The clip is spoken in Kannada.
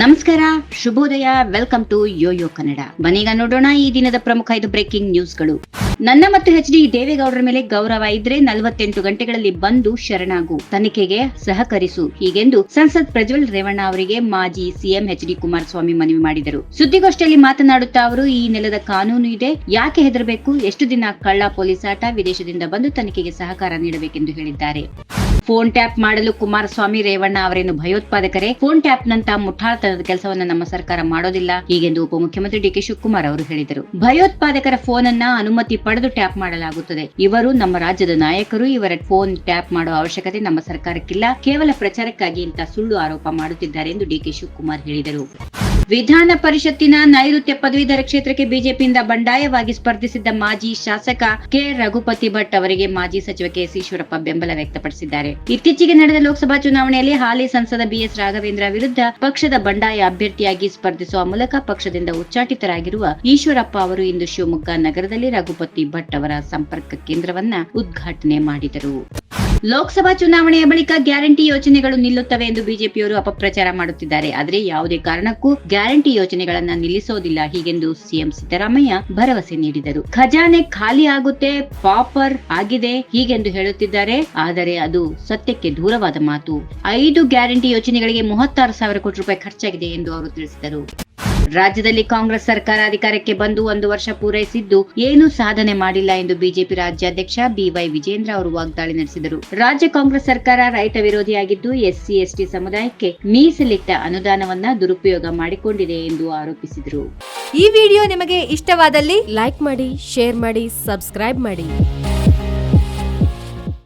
ನಮಸ್ಕಾರ, ಶುಭೋದಯ ವೆಲ್ಕಮ್ ಟು ಯೋಯೋ ಕನ್ನಡ ಮನೀಗ ನೋಡೋಣ ಈ ದಿನದ ಪ್ರಮುಖ ಐದು ಬ್ರೇಕಿಂಗ್ ನ್ಯೂಸ್ಗಳು ನನ್ನ ಮತ್ತು ಎಚ್ ಡಿ ದೇವೇಗೌಡರ ಮೇಲೆ ಗೌರವ ಇದ್ರೆ ನಲವತ್ತೆಂಟು ಗಂಟೆಗಳಲ್ಲಿ ಬಂದು ಶರಣಾಗು. ತನಿಖೆಗೆ ಸಹಕರಿಸು. ಹೀಗೆಂದು ಸಂಸದ್ ಪ್ರಜ್ವಲ್ ರೇವಣ್ಣ ಅವರಿಗೆ ಮಾಜಿ ಸಿಎಂ ಎಚ್ ಡಿ ಕುಮಾರಸ್ವಾಮಿ ಮನವಿ ಮಾಡಿದರು. ಸುದ್ದಿಗೋಷ್ಠಿಯಲ್ಲಿ ಮಾತನಾಡುತ್ತಾ ಅವರು, ಈ ನೆಲದ ಕಾನೂನು ಇದೆ. ಯಾಕೆ ಹೆದರಬೇಕು? ಎಷ್ಟು ದಿನ ಕಳ್ಳ ಪೊಲೀಸಾಟ ವಿದೇಶದಿಂದ ಬಂದು ತನಿಖೆಗೆ ಸಹಕಾರ ನೀಡಬೇಕೆಂದು ಹೇಳಿದ್ದಾರೆ. ಫೋನ್ ಟ್ಯಾಪ್ ಮಾಡಲು ಕುಮಾರಸ್ವಾಮಿ ರೇವಣ್ಣ ಅವರೇನು ಭಯೋತ್ಪಾದಕರೇ? ಫೋನ್ ಟ್ಯಾಪ್ ನಂತ ಮುಠಾಳ್ತನದ ಕೆಲಸವನ್ನ ನಮ್ಮ ಸರ್ಕಾರ ಮಾಡೋದಿಲ್ಲ ಹೀಗೆಂದು ಉಪಮುಖ್ಯಮಂತ್ರಿ ಡಿಕೆ ಶಿವಕುಮಾರ್ ಅವರು ಹೇಳಿದರು. ಭಯೋತ್ಪಾದಕರ ಫೋನ್ ಅನ್ನ ಅನುಮತಿ ಪಡೆದು ಟ್ಯಾಪ್ ಮಾಡಲಾಗುತ್ತದೆ. ಇವರು ನಮ್ಮ ರಾಜ್ಯದ ನಾಯಕರು. ಇವರ ಫೋನ್ ಟ್ಯಾಪ್ ಮಾಡುವ ಅವಶ್ಯಕತೆ ನಮ್ಮ ಸರ್ಕಾರಕ್ಕಿಲ್ಲ. ಕೇವಲ ಪ್ರಚಾರಕ್ಕಾಗಿ ಇಂತಹ ಸುಳ್ಳು ಆರೋಪ ಮಾಡುತ್ತಿದ್ದಾರೆ ಎಂದು ಡಿಕೆ ಶಿವಕುಮಾರ್ ಹೇಳಿದರು. ವಿಧಾನ ಪರಿಷತ್ತಿನ ನೈಋತ್ಯ ಪದವೀಧರ ಕ್ಷೇತ್ರಕ್ಕೆ ಬಿಜೆಪಿಯಿಂದ ಬಂಡಾಯವಾಗಿ ಸ್ಪರ್ಧಿಸಿದ್ದ ಮಾಜಿ ಶಾಸಕ ಕೆ. ರಘುಪತಿ ಭಟ್ ಅವರಿಗೆ ಮಾಜಿ ಸಚಿವ ಕೆಎಸ್ ಈಶ್ವರಪ್ಪ ಬೆಂಬಲ ವ್ಯಕ್ತಪಡಿಸಿದ್ದಾರೆ. ಇತ್ತೀಚೆಗೆ ನಡೆದ ಲೋಕಸಭಾ ಚುನಾವಣೆಯಲ್ಲಿ ಹಾಲಿ ಸಂಸದ ಬಿಎಸ್ ರಾಘವೇಂದ್ರ ವಿರುದ್ಧ ಪಕ್ಷದ ಬಂಡಾಯ ಅಭ್ಯರ್ಥಿಯಾಗಿ ಸ್ಪರ್ಧಿಸುವ ಮೂಲಕ ಪಕ್ಷದಿಂದ ಉಚ್ಚಾಟಿತರಾಗಿರುವ ಈಶ್ವರಪ್ಪ ಅವರು ಇಂದು ಶಿವಮೊಗ್ಗ ನಗರದಲ್ಲಿ ರಘುಪತಿ ಭಟ್ ಅವರ ಸಂಪರ್ಕ ಕೇಂದ್ರವನ್ನ ಉದ್ಘಾಟನೆ ಮಾಡಿದರು. ಲೋಕಸಭಾ ಚುನಾವಣೆಯ ಬಳಿಕ ಗ್ಯಾರಂಟಿ ಯೋಜನೆಗಳು ನಿಲ್ಲುತ್ತವೆ ಎಂದು ಬಿಜೆಪಿಯವರು ಅಪಪ್ರಚಾರ ಮಾಡುತ್ತಿದ್ದಾರೆ. ಆದರೆ ಯಾವುದೇ ಕಾರಣಕ್ಕೂ ಗ್ಯಾರಂಟಿ ಯೋಜನೆಗಳನ್ನ ನಿಲ್ಲಿಸೋದಿಲ್ಲ ಹೀಗೆಂದು ಸಿಎಂ ಸಿದ್ದರಾಮಯ್ಯ ಭರವಸೆ ನೀಡಿದರು. ಖಜಾನೆ ಖಾಲಿ ಆಗುತ್ತೆ, ಪಾಪರ್ ಆಗಿದೆ ಹೀಗೆಂದು ಹೇಳುತ್ತಿದ್ದಾರೆ. ಆದರೆ ಅದು ಸತ್ಯಕ್ಕೆ ದೂರವಾದ ಮಾತು. ಐದು ಗ್ಯಾರಂಟಿ ಯೋಜನೆಗಳಿಗೆ ಮೂವತ್ತಾರು ಸಾವಿರ ಕೋಟಿ ರೂಪಾಯಿ ಖರ್ಚಾಗಿದೆ ಎಂದು ಅವರು ತಿಳಿಸಿದರು. ರಾಜ್ಯದಲ್ಲಿ ಕಾಂಗ್ರೆಸ್ ಸರ್ಕಾರ ಅಧಿಕಾರಕ್ಕೆ ಬಂದು ಒಂದು ವರ್ಷ ಪೂರೈಸಿದ್ದು ಏನೂ ಸಾಧನೆ ಮಾಡಿಲ್ಲ ಎಂದು ಬಿಜೆಪಿ ರಾಜ್ಯಾಧ್ಯಕ್ಷ ಬಿವೈ ವಿಜೇಂದ್ರ ಅವರು ವಾಗ್ದಾಳಿ ನಡೆಸಿದರು. ರಾಜ್ಯ ಕಾಂಗ್ರೆಸ್ ಸರ್ಕಾರ ರೈತ ವಿರೋಧಿಯಾಗಿದ್ದು ಎಸ್ಸಿ, ಎಸ್ಟಿ ಸಮುದಾಯಕ್ಕೆ ಮೀಸಲಿಟ್ಟ ಅನುದಾನವನ್ನ ದುರುಪಯೋಗ ಮಾಡಿಕೊಂಡಿದೆ ಎಂದು ಆರೋಪಿಸಿದರು. ಈ ವಿಡಿಯೋ ನಿಮಗೆ ಇಷ್ಟವಾದಲ್ಲಿ ಲೈಕ್ ಮಾಡಿ, ಶೇರ್ ಮಾಡಿ, ಸಬ್ಸ್ಕ್ರೈಬ್ ಮಾಡಿ.